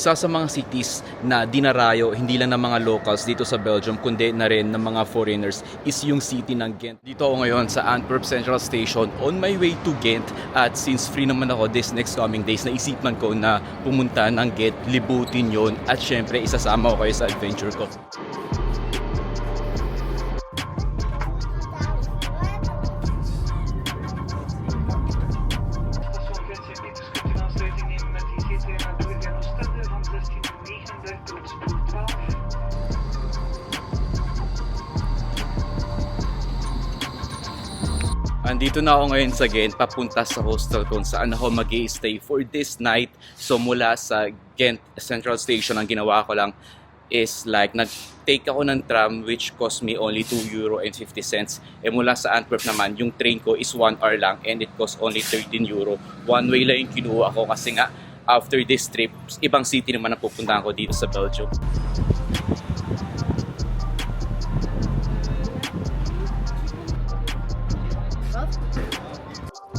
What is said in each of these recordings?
isa sa mga cities na dinarayo hindi lang ng mga locals dito sa Belgium kundi na rin ng mga foreigners is yung city ng Ghent. Dito ako ngayon sa Antwerp Central Station on my way to Ghent at since free naman ako this next coming days naisipan ko na pumunta ng Ghent, libutin yon at syempre isasama ko kayo sa adventure ko. Andito na ako ngayon sa Ghent, papunta sa hostel kung saan ako mag stay for this night. So mula sa Ghent Central Station, ang ginawa ko lang is like nag-take ako ng tram which cost me only 2 euro and 50 cents. E mula sa Antwerp naman, yung train ko is 1 hour lang and it cost only 13 euro. One way lang yung kinuha ko kasi nga after this trip, ibang city naman ang pupuntahan ko dito sa Belgium.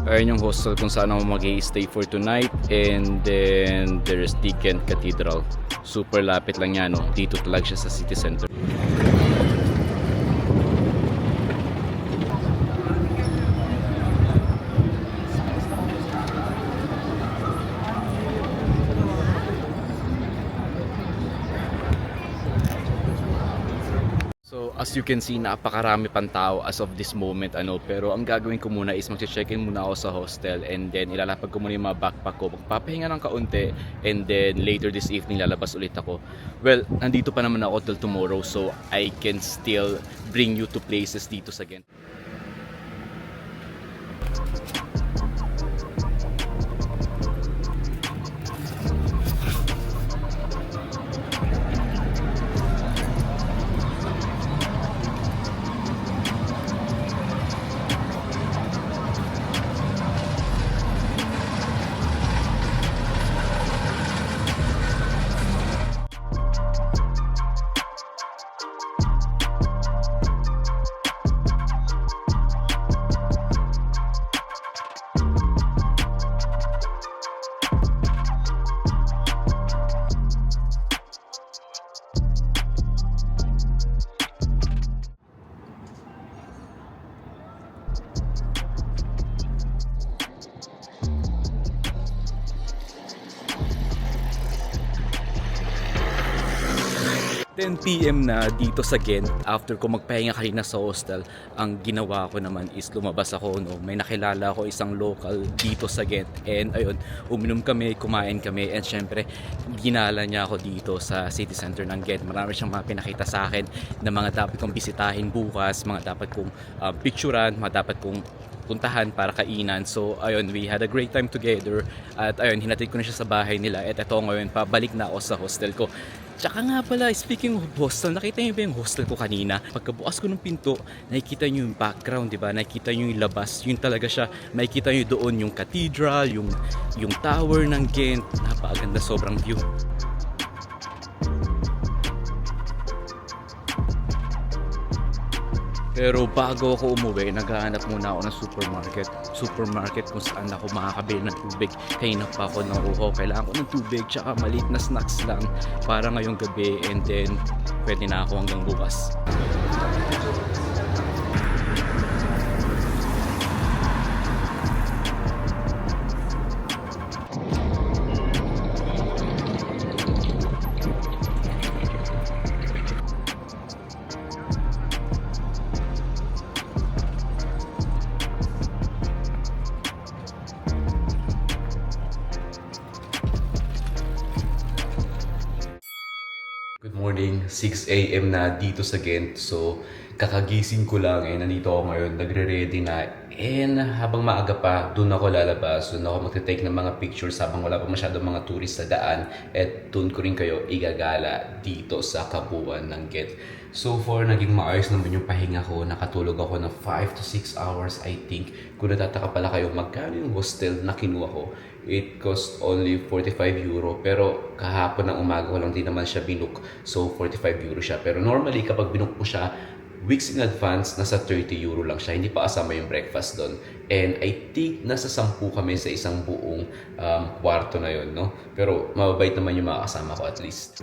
Ayun yung hostel kung saan ako mag stay for tonight. And then, there's the Ghent Cathedral. Super lapit lang yan, no? Dito talaga siya sa city center. As you can see, napakarami pang tao as of this moment ano, pero ang gagawin ko muna is mag-check-in muna ako sa hostel and then ilalapag ko muna yung mga backpack ko, magpapahinga ng kaunti and then later this evening lalabas ulit ako. Well, nandito pa naman ako till tomorrow so I can still bring you to places dito sa Ghent. p.m. na dito sa Ghent after ko magpahinga kanina sa hostel ang ginawa ko naman is lumabas ako no may nakilala ako isang local dito sa Ghent and ayun uminom kami kumain kami and syempre ginala niya ako dito sa city center ng Ghent marami siyang mga pinakita sa akin na mga dapat kong bisitahin bukas mga dapat kong uh, picturean mga dapat kong puntahan para kainan. So, ayun, we had a great time together. At ayun, hinatid ko na siya sa bahay nila. At ito ngayon, pabalik na ako sa hostel ko. Tsaka nga pala, speaking of hostel, nakita niyo ba yung hostel ko kanina? Pagkabukas ko ng pinto, nakikita niyo yung background, di ba? Nakikita niyo yung labas. Yun talaga siya. Makikita niyo doon yung cathedral, yung, yung tower ng Ghent. Napakaganda, sobrang view. Pero bago ako umuwi, naghahanap muna ako ng supermarket. Supermarket kung saan ako makakabili ng tubig. Kanina pa ako nauuhaw. Kailangan ko ng tubig tsaka maliit na snacks lang para ngayong gabi and then pwede na ako hanggang bukas. Good morning, 6 a.m. na dito sa Ghent. So, kakagising ko lang eh, nandito ako ngayon, nagre-ready na. And habang maaga pa, doon ako lalabas, doon ako magte-take ng mga pictures habang wala pa masyadong mga tourist sa daan. At doon ko rin kayo igagala dito sa kabuuan ng Ghent. So far, naging maayos naman yung pahinga ko. Nakatulog ako ng 5 to 6 hours, I think. Kung natataka pala kayo, magkano yung hostel na kinuha ko? It cost only 45 euro. Pero kahapon ng umaga ko lang din naman siya binook. So, 45 euro siya. Pero normally, kapag binook mo siya, weeks in advance, nasa 30 euro lang siya. Hindi pa kasama yung breakfast doon. And I think nasa 10 kami sa isang buong um, kwarto na yon no? Pero mababait naman yung mga kasama ko at least.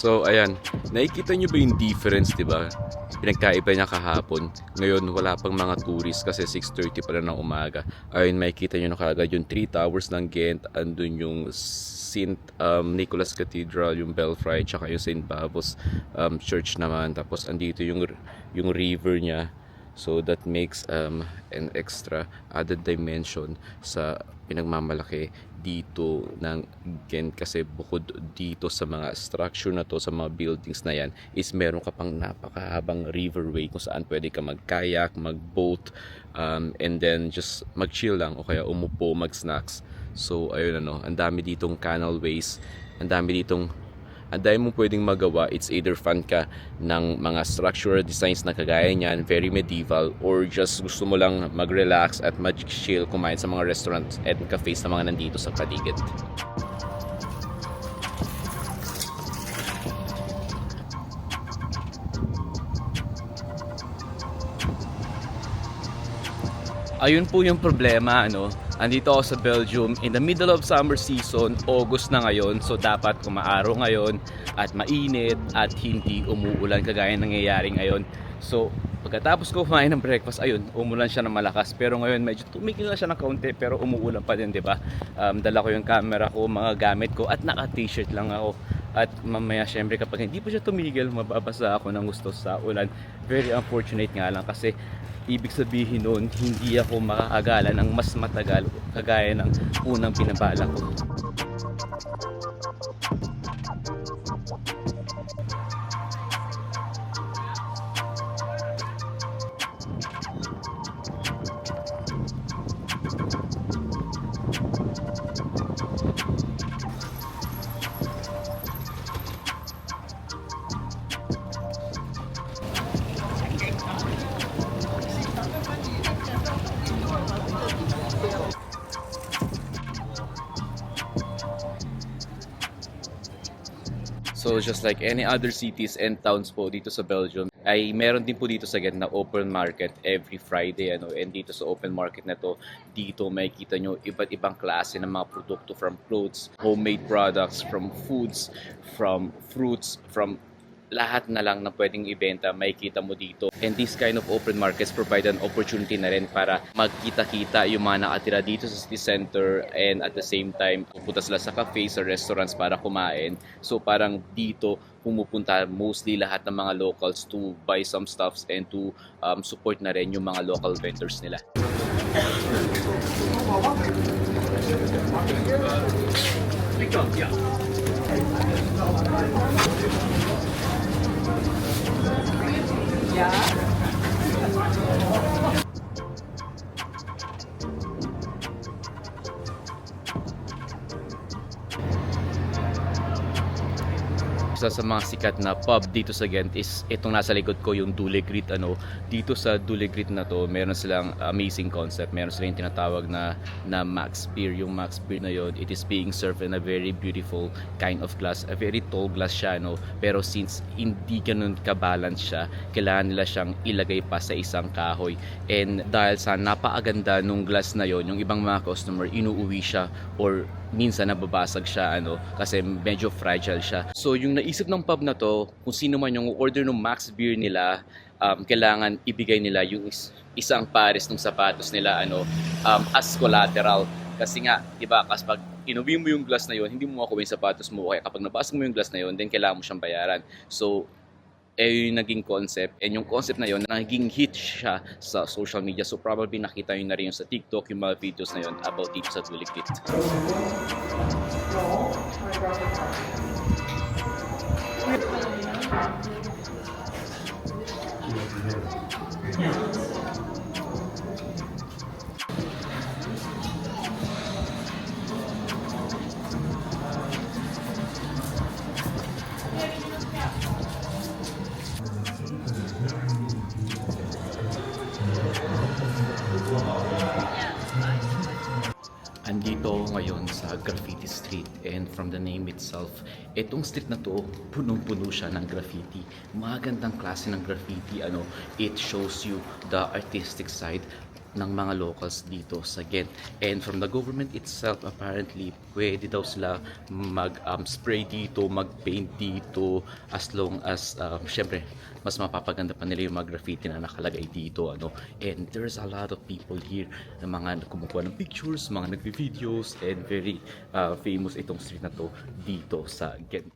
So, ayan. Nakikita nyo ba yung difference, di ba? Pinagkaiba niya kahapon. Ngayon, wala pang mga tourist kasi 6.30 pa lang ng umaga. Ayun, makikita nyo na kagad yung 3 towers ng Ghent. Andun yung St. Um, Nicholas Cathedral, yung Belfry, tsaka yung St. Bavos um, Church naman. Tapos, andito yung, yung river niya. So that makes um, an extra added dimension sa pinagmamalaki dito ng Ghent kasi bukod dito sa mga structure na to sa mga buildings na yan is meron ka pang napakahabang riverway kung saan pwede ka mag-kayak, mag-boat um, and then just mag-chill lang o kaya umupo, mag-snacks. So ayun ano, ang dami ditong canalways ang dami ditong ang dami mong pwedeng magawa. It's either fan ka ng mga structural designs na kagaya niyan, very medieval, or just gusto mo lang mag-relax at mag-chill, kumain sa mga restaurants and cafes na mga nandito sa paligid. Ayun po yung problema, ano. Andito ako sa Belgium in the middle of summer season, August na ngayon. So dapat kumaaraw ngayon at mainit at hindi umuulan kagaya ng nangyayari ngayon. So pagkatapos ko kumain ng breakfast, ayun, umulan siya ng malakas. Pero ngayon medyo tumigil na siya ng kaunti pero umuulan pa din, di ba? Um, dala ko yung camera ko, mga gamit ko at naka-t-shirt lang ako. At mamaya syempre kapag hindi pa siya tumigil, mababasa ako ng gusto sa ulan. Very unfortunate nga lang kasi ibig sabihin nun, hindi ako makakagala ng mas matagal kagaya ng unang pinabala ko. So just like any other cities and towns po dito sa Belgium, ay meron din po dito sa Ghent na open market every Friday ano. And dito sa open market na to dito makikita nyo iba't ibang klase ng mga produkto from clothes, homemade products, from foods, from fruits, from lahat na lang na pwedeng ibenta, makikita mo dito. And this kind of open markets provide an opportunity na rin para magkita-kita yung mga nakatira dito sa city center and at the same time, pupunta sila sa cafes or restaurants para kumain. So parang dito, pumupunta mostly lahat ng mga locals to buy some stuffs and to um, support na rin yung mga local vendors nila. Yeah. Sa mga sikat na pub dito sa Ghent is itong nasa likod ko yung Dule Grit ano. Dito sa Dule Grit na to meron silang amazing concept. Meron silang tinatawag na na Max Beer. Yung Max Beer na yon it is being served in a very beautiful kind of glass. A very tall glass siya no. Pero since hindi ganun ka-balance siya kailangan nila siyang ilagay pa sa isang kahoy. And dahil sa napakaganda nung glass na yon yung ibang mga customer inuuwi siya or minsan nababasag siya ano kasi medyo fragile siya. So yung naisip ng pub na to, kung sino man yung order ng max beer nila, um, kailangan ibigay nila yung is- isang pares ng sapatos nila ano um, as collateral. Kasi nga, 'di ba, kasi pag inuwi mo yung glass na yon, hindi mo makuha yung sapatos mo. Kaya kapag nabasag mo yung glass na yon, then kailangan mo siyang bayaran. So eh yung naging concept and yung concept na yon naging hit siya sa social media so probably nakita yun na rin yung sa TikTok yung mga videos na yon about dito sa Dulikit. Yeah. Ako ngayon sa Graffiti Street and from the name itself, itong street na to, punong-puno siya ng graffiti. Magandang klase ng graffiti, ano, it shows you the artistic side ng mga locals dito sa Ghent. And from the government itself, apparently, pwede daw sila mag-spray dito, mag-paint dito, as long as, um, syempre, mas mapapaganda pa nila yung mga graffiti na nakalagay dito. Ano? And there's a lot of people here na mga kumukuha ng pictures, mga nagvi-videos, and very uh, famous itong street na to dito sa Ghent.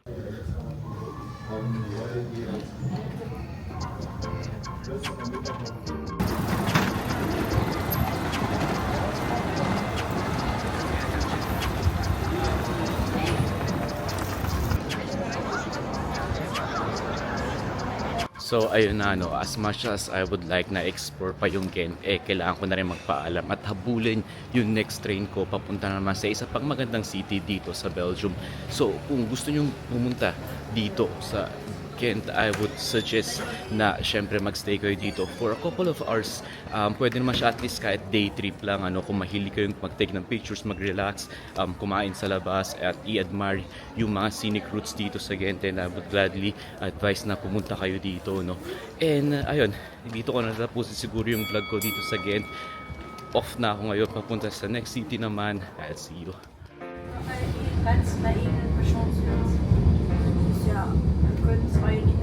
So ayun na no, as much as I would like na explore pa yung Ghent, eh kailangan ko na rin magpaalam at habulin yung next train ko papunta naman sa isa pang magandang city dito sa Belgium. So kung gusto nyong pumunta dito sa Ghent, I would suggest na syempre magstay kayo dito for a couple of hours. Um, pwede naman siya at least kahit day trip lang ano, kung mahilig kayong mag-take ng pictures, mag-relax, um, kumain sa labas at i-admire yung mga scenic routes dito sa Ghent and I would gladly advise na pumunta kayo dito no. And uh, ayun, dito ko natapusin siguro yung vlog ko dito sa Ghent. Off na ako ngayon papunta sa next city naman. I'll see you. Ganz maingay. own